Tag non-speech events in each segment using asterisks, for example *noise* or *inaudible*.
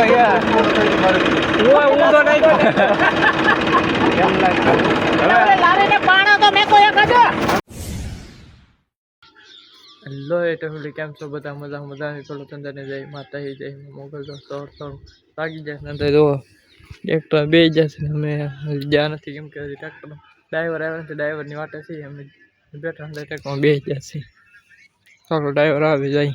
તો યાર ઓય ઊંધો કેમ છો? બધા મજા મજા પેલો તંદરને જય માતા જય મોગલ લાગી જાય ને તો ટ્રેક્ટર બે જશે અમે જ્યાં નથી, કેમ કે ટ્રેક્ટર ડ્રાઈવર આવ્યા નથી, ડ્રાઈવરની વાટે છે, અમે બેઠા હતા ટ્રેક્ટરમાં બે જશે. ચાલો ડ્રાઈવર આવી, જાય.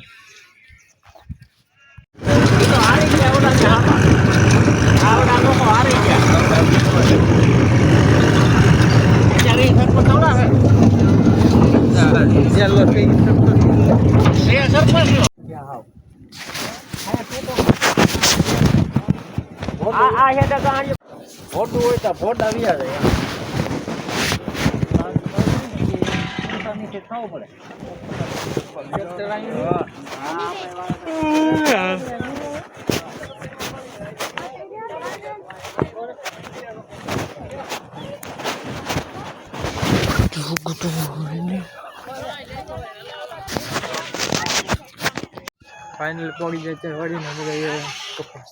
આ આ હેડા ગાંડિયો ફોટો હોય તો ફોટા વિયા જાય ફાઇનલ પડી જાય ત્યારે વળીને બધા કપાસ.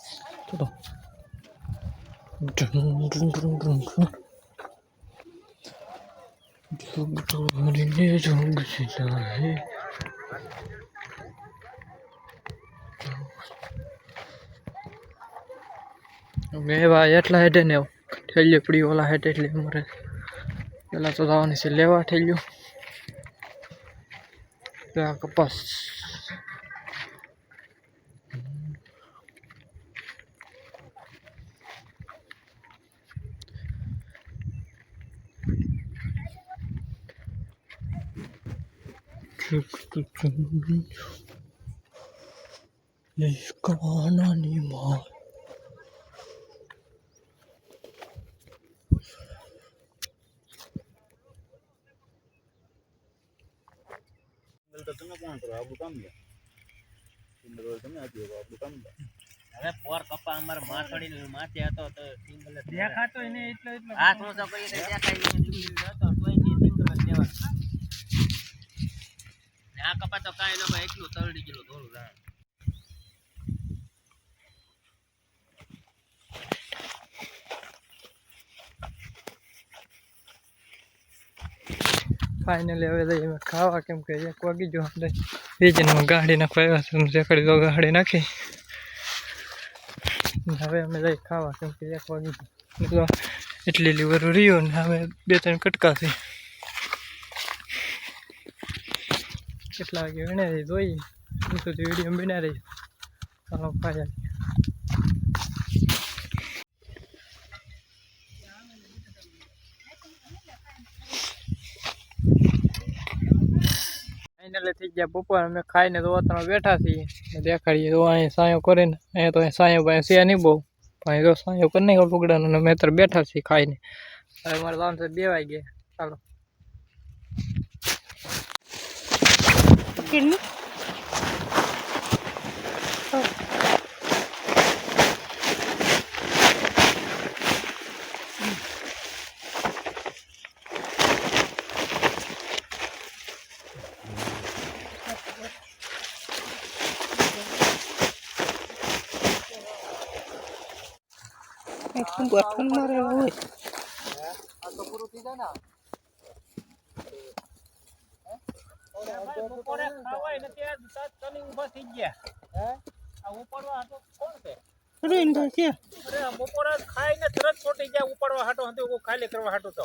મેં ભાઈ એટલા હેઠે ને ઠેલીએ પડી ઓલા હેઠ એટલે અમારે પેલા તો જવાની છે લેવા ઠેલ્યું ત્યાં કપાસ બિલ તમે કોણ કરો? આપણું કામ છે? સિંગલ હોય તમે આપી દો આપણું કામ છે. હવે પોર કપા અમાર માથડી માથે હતો તો સિંગલ દેખાતો એને એટલો એટલો આ શું તો કરી દેખાય સિંગલ હતો કોઈ થી સિંગલ લેવા આ કપા તો કાઈ ન એકલું તરડી ગયેલું થોડું ફાઇનલી હવે જઈએ અમે ખાવા કેમ કે એક વાગી જો આપણે વેચીને ગાડી નાખવા આવ્યા છે તો ગાડી નાખી. હવે અમે જઈ ખાવા કેમ કે એક વાગી મતલબ એટલી લીવર રહ્યો ને હવે બે ત્રણ કટકા છે કેટલા વાગે વિણે રહી જોઈએ સુધી વીડિયો બનાવી રહી ચાલો ખાયા ફાઇનલી થઈ ગયા. બપોર અમે ખાઈને તો અત્યારે બેઠા છીએ. દેખાડીએ તો અહીં સાયો કરીને. અહીંયા તો સાયો ભાઈ છે નહીં બહુ. પણ તો સાયો કરી નહીં લુગડાનો ને અમે અત્યારે બેઠા છીએ ખાઈને. હવે મારે જવાનું સાહેબ બે ગયા ચાલો ગઠન મારે હોય બપોરે ખાવાય ને ત્યાં સાત કલી ઊભા થઈ ગયા આ ઉપાડવા કોણ છે અરે ખાઈ ને તરત છોટી ગયા ઉપાડવા હાટો હતો ખાલી કરવા હાટો તો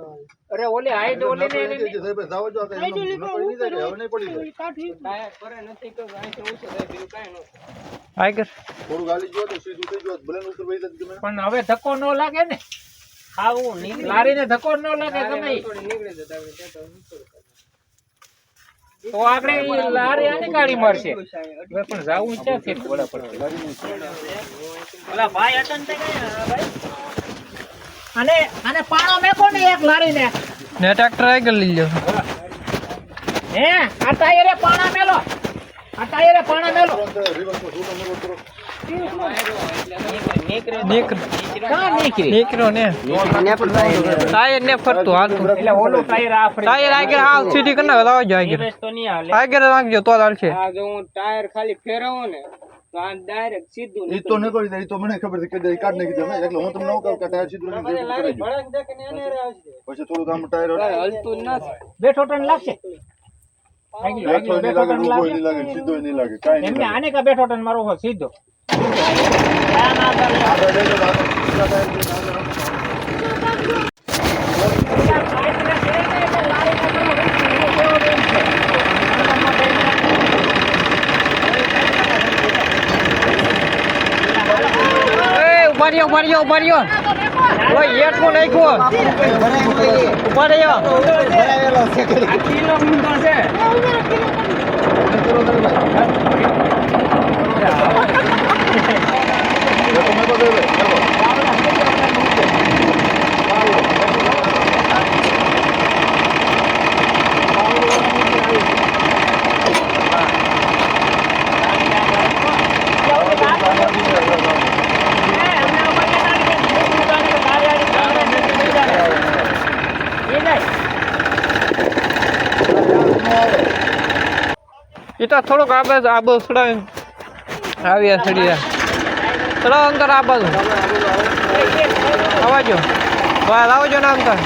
હે? કાંકર છે, કાંકર. તો ઓલાને હારે અંદર- કાંકર છે કાઠી તો બંધ નથી હારે? મારો ધક્કો. સાહેબ બીજું કાઈ નો ને કર થોડું ગાલી જો તો અહીંથી ઓછું જો બીજું કાંઈ ન થાય. તમે પણ હવે ધક્કો ન લાગે ને ખાવું નીકળી લારીને ધક્કો ન લાગે ગમે ઈ. તો આપણે લારી આની ગાડી મારશે હવે પણ જાવું ક્યાંથી બોલા પડશે ઓલા ભાઈ અટન તે ગયા ભાઈ અને અને પાણો મેકો ને એક લારીને. ને ટ્રેક્ટર આગળ લઈ લો હે? આ ટાયરે પાણા મેલો. આ ટાયરે પાણા મેલો. નીકળ. કાં નીકળી? નીકળો ને. ટાયર ને ફરતું હાલતું. એટલે ઓલું ટાયર આ ટાયર આગળ હાવ સીધી કરી લાવજો આગળ. નિવેશ તો નહીં હાલે. આગળ રાખજો તો ચાલશે આ જો હું ટાયર ખાલી ફેરવું ને તો આ ડાયરેક્ટ સીધું એ તો ન કરી દે તો મને ખબર છે કે દે કાઢ નાખી દે. એટલે હું તમને કહું કે ટાયર સીધું પછી થોડું આમ ટાયર હલતું બેઠો ટન લાગશે. બેઠો નહીં લાગે ઊભો નહીં લાગે સીધો નહીં લાગે કાંઈ નહીં એમને લાગે. આને કા બેઠો ટન મારો સીધો આ ના કરે. આગળ લઈ લો, આગળ બીજા ટાયર લઈને આગળ રાખો. એ ઊભા રહ્યો ઊભા રહ્યો ઓય હેઠું નાખ્યો? ઊભા રહ્યો. છે દેખો, થોડોક આ બસ સડાવીને આવ્યા સડી ચલો અંકર આ બાજુ. આવજો. બહાર આવજો ને અંકર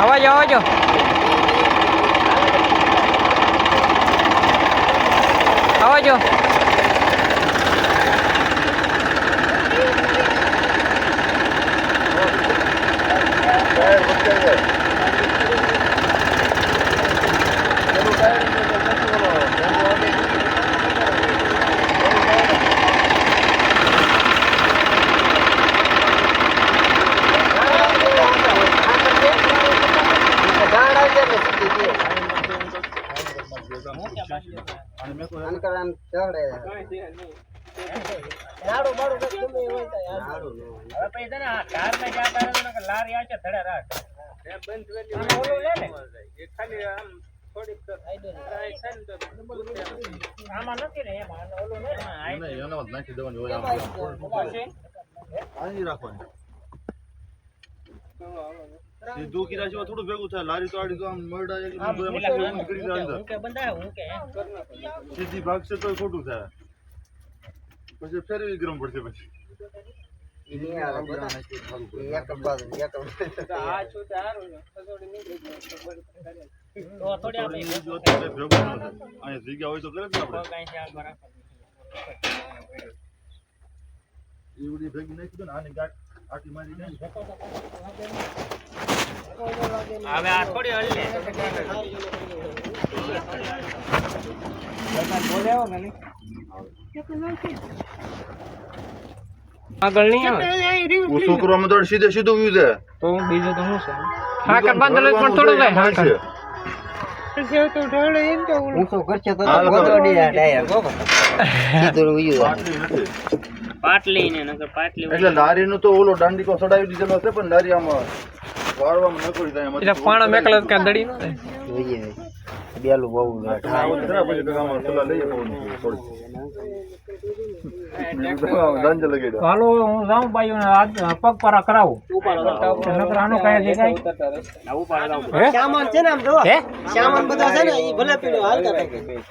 આવજો આવજો. આવજો ટાયર વચ્ચે જાય. અને મેં કોઈ હવે પછી છે ને આ ધારમાં જ્યાં તારે છે લારી આ ધડે રાખ. આને ઓલું લે ને. આમાં નથી ને એમાં ઓલું ને. એને નાખી દેવાની હોય આમ. રાખવાની. સીધું કીધા સિવાય થોડું ભેગું થાય. લારી તો આડી તો આમ મરડા દે અંદર. હું કે બંધાય, હું કે સીધી ભાગશે તો ખોટું થાય. પછી ફેરવી ગરમ પડશે પછી. જગ્યા હોય તો કરે ને આપણે. ભેગી નાખી દો ને આની ગાંઠ. હવે આ થોડી હલી આગળ નહીં આવે? હું છોકરામાં તો સીધે સીધું વ્યૂ છે. તો બીજું તો શું છે? હા કર બંધ પણ થોડું જાય હા *laughs* કર પાટલી નથી. પાટલી ને નકર પાટલી એટલે લારીનો તો ઓલો દાંડીકો સડાવી દીધેલો છે પણ લારી આમાં વાળવામાં નકોડી જાય એટલે પાણો મેકલો કાં દડી ન થાય. આવું જ થાય, પછી તો આમાં સલાહ લઈએ થોડી. હાલો હું જાઉં બાઈઓને પગ પારા કરાવું. નકર આનું કાંઈ દેખાય? હે? સામાન છે ને આમ જો હે? બધા છે ને એ ભલે પીડ્યો હાલતા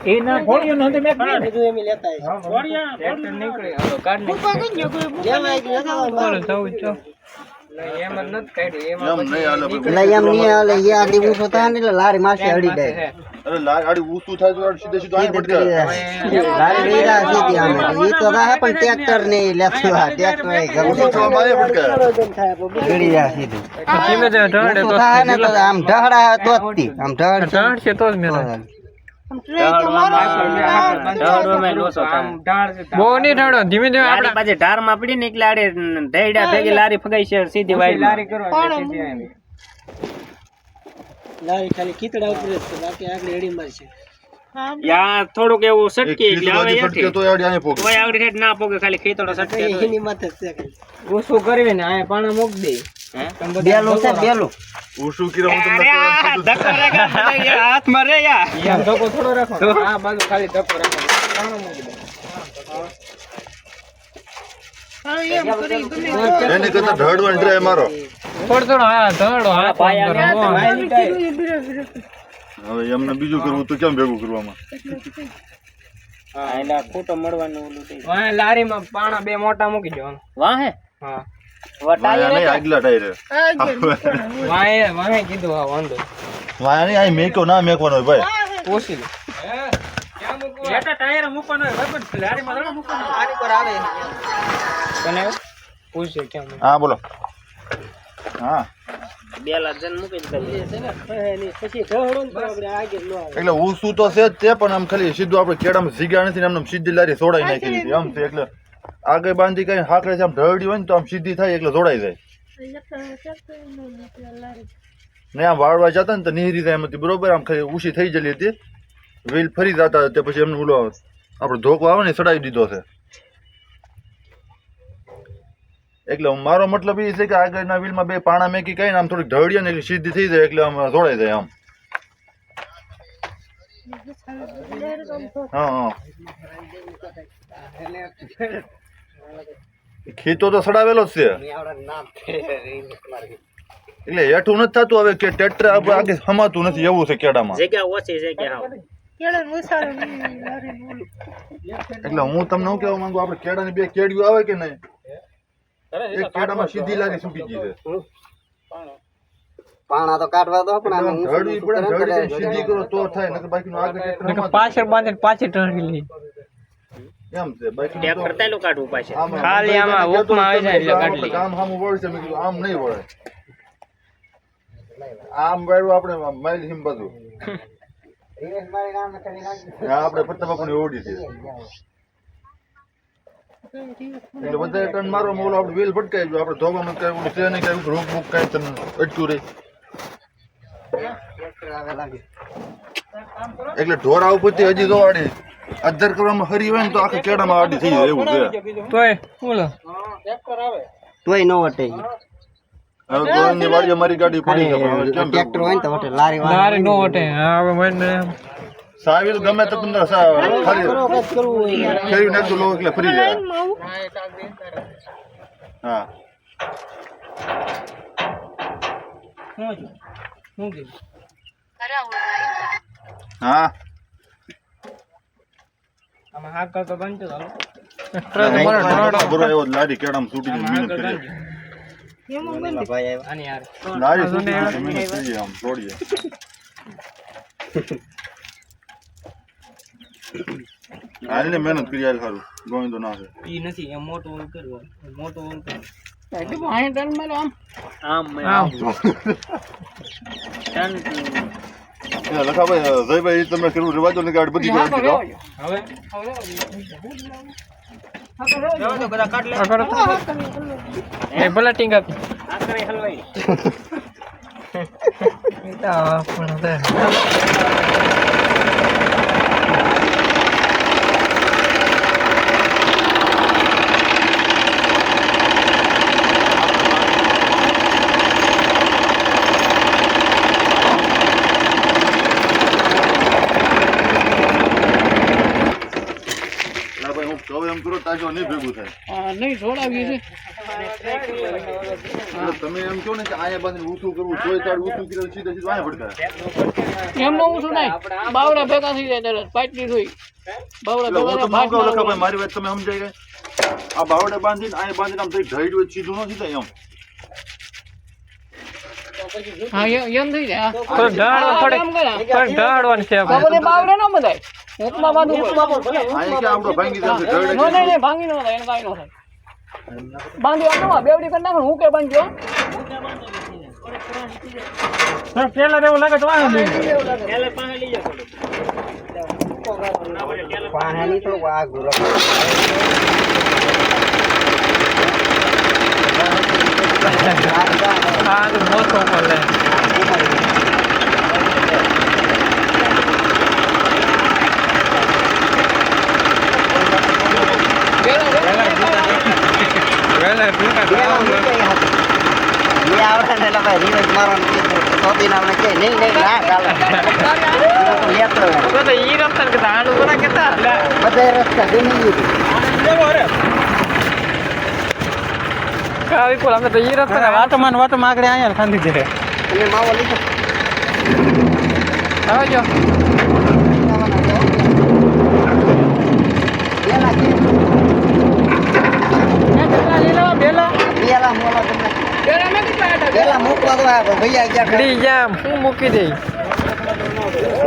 એ ના ઘોડીઓ નહોતી મેં બધું એમ લેતા આવે ઘોડિયા- હાલો કાઢ નાખ. જેમ આવી ગયું આવવાનું ચાલો જવું લારી માસી અડી જાય. અરે લા- ઊંચું થાય તો સીધે સીધું જાય. લારી આમે. તો થાય પણ ટ્રેક્ટર ને લેતું આ ટ્રેક્ટર એ સીધું. ધીમે ધીમે ઢળે તો આમ ઢહડા તો આમ ઢળ ઢળશે. તો જ મેળે. ધીમે ધીમે આપણે પાછી ઢારમાં પડી ને એટલે આડે ઢેડા ભેગી લારી ફગાઈ છે સીધી વાળી લારી કરો લારી ખાલી કીતડા ઉપર છે બાકી આગળ એડી મારશે યા થોડુંક એવું સટકી એટલે આવે આને. કોઈ આવડી ના પોગે ખાલી ખેતડો સટકે એની માથે છે ઓછું કરવી ને આયા પાણા મૂક દે. બેલું છે બેલું. શું કીધું? હું તમને કહું છું. હાથમાં રે યા. ધક્કો થોડો રાખો. આ બાજુ ખાલી ધક્કો રાખો. મારો. હા હા હો. હવે એમને બીજું કરવું તો કેમ ભેગું કરવામાં? હા ખોટો મળવાનું વાહ લારીમાં પાણા બે મોટા મૂકી દો વાહે? હા. મેક્યો ના મેકવાનો ભાઈ. પોસી ટાયર મૂકવાનો હોય પણ લારીમાં થોડો મૂકવાનો આની પર આવે. તને પૂછે કેમ હા બોલો. હા. એટલે હું મૂકી ને તો આપણે આગળ ન આવે. એટલે ઊંચું તો છે જ તે પણ આમ ખાલી સીધું આપણે કેડામાં સીગા નથી ને આમ સીધી લારી સોડાઈ નાખી દીધી. આમ છે એટલે આગળ બાંધી કઈ હાકડે આમ ઢળડી હોય ને તો આમ સીધી થાય એટલે જોડાઈ જાય. ને આમ વાળવા જતા ને તો નીહરી થાય એમાંથી બરોબર આમ ખાલી ઊંચી થઈ જલી હતી. વ્હીલ ફરી જતા તે પછી એમને ઓલો આપણો ધોકો આવે ને ચડાવી દીધો છે. એટલે મારો મતલબ એ છે કે આગળના વ્હીલમાં બે પાણા મેકી કઈ આમ થોડીક ઢળીએ ને એટલે સીધી થઈ જાય એટલે આમ જોડાઈ જાય આમ. હા હા. ખીતો તો સડાવેલો જ છે. એટલે હેઠું નથી થતું હવે કે ટ્રેક્ટર આગે સમાતું નથી એવું છે કેડામાં. જગ્યા ઓછી જગ્યા એટલે હું તમને શું કેવા માંગુ આપણે કેળાની બે કેડીઓ આવે કે નહીં? એક કેડામાં સીધી લારી છૂટી ગઈ છે. પાણા. તો કાઢવા દો પણ સીધી કરો તો થાય નકર બાકીનું આગળ પાછળ બાંધે પાછી બાકી ટ્રેક્ટર તાલું કાઢવું પાછું. ખાલી આમાં ઉપમાં આવી જાય એટલે કાઢી કામ સામું વળશે મેં કીધું આમ નહીં વળે. આમ વાળું આપણે માઇલ હિમ બધું આપણે પત્તા ઓડી છે. એટલે વધારે ટન મારો મોલો આપણે વેલ ભટકાઈ ગયો. આપણે ધોવામાં કઈ ઓલું છે નહીં કઈ રોક બુક કઈ તમને અટક્યું લાગે. એટલે ઢોરા ઉપરથી હજી જો આડી અધર કરવામાં હરી હોય ને તો આખા કેડામાં આડી થઈ જાય એવું છે. તોય બોલો તોય ન વટે. હવે ગોળની વાડીએ મારી ગાડી પડી પણ ટ્રેક્ટર હોય ને તો વટે લારી વાળા. લારે નો વટે. હા હવે મને સાવીલ ગમે તો તમને ફેરવી નાખજો એટલે ફરી જાય હા. હા. આમાં હાક કરતો બનતો ચાલો લારી કેડામાં તૂટી મહેનત કરીએ ભાઈ આવ્યા. આની યાર લારી તૂટી મહેનત કરીએ આમ તોડીએ હાલને મહેનત કરી હાલ સારું ગોવિંદો ના છે. ઈ નથી એમ મોટું ઓલું કરવું મોટું ઓલું કરવું આમ. આમ આમ. ટન લખાભાઈ જયભાઈ તમે કરવું રેવાજો ને ગાડી બધી ગાડી હવે. એ ભલે ટીંગા પી. આ કરે હલવાઈ પણ તે. ના ભાઈ હું એમ નહીં ભેગું થાય. નહીં છોડાવીએ છે તમે એમ કહો ને કે આયા બાંધીને ઊંચું કરવું તોય તાર ઊંચું કર્યું સીધે સીધું આયા ભડકા એમ નો ઊંચું નહીં બાવડા ભેગા થઈ જાય તરત પાટલી જોઈ. બાવડા ભેગા તો થાય, ન કહું મારી વાત તમે સમજાઈ ગયા આ બાવડા બાંધીને આયા બાંધીને આમ થઈ ઢળ્યું હોય સીધું નથી થાય એમ. હા એમ એમ થઈ જાય પણ ઢાળવા થોડીક આમ કરે. છે આપણે બધે બાવડે ન બધાય. ઊંચમાં બાંધવું પડે. અહીંયા કે આપણો ભાંગી જશે નો નહીં નહીં ભાંગી નો થાય એને કાઈ નો થાય. બાંધી આપો બેવડી કરી નાખો હું કે બાંધ્યો પેલા તો એવું લાગે તો વાંધો નહીં. પાણી. આ તો પેલા આવડે ને એટલે ભાઈ રિવર્સ મારવાનું કીધું. સોંપીને આપણે કહે, નહીં, નહીં, ના, ચાલે. એ તો લેતો હોય. તો તો ઈ રસ્તા કે આડું બરા કેતા બધાય રસ્તા ગમી ગયું. કા વિપુલ અમે તો ઈ રસ્તા વાતો માન વાતો માં આગળ અહીંયા ખાંધી દે રે માવો લીધો. આવજો પેલા કે, બેલા પેલા મોલા તમને. પેલા મેં કેટલા હતા? પેલા મૂકવા તો આ ભૈયા ગયા ગડી જામ શું મૂકી દઈ.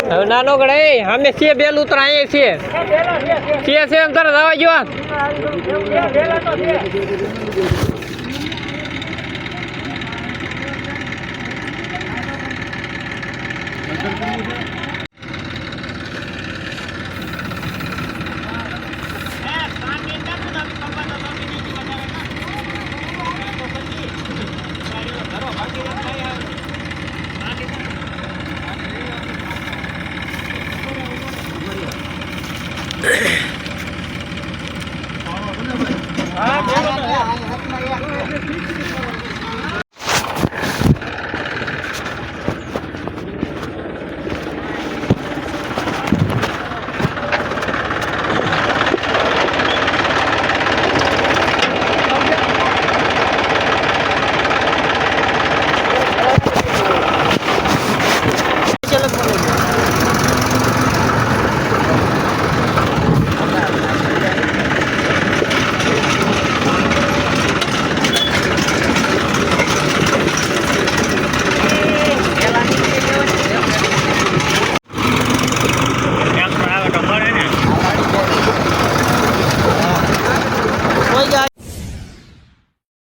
હવે નાનો ગણે અમે છીએ બેલ ઉતરા અહીંયા છે છીએ છે અંતર જવા જો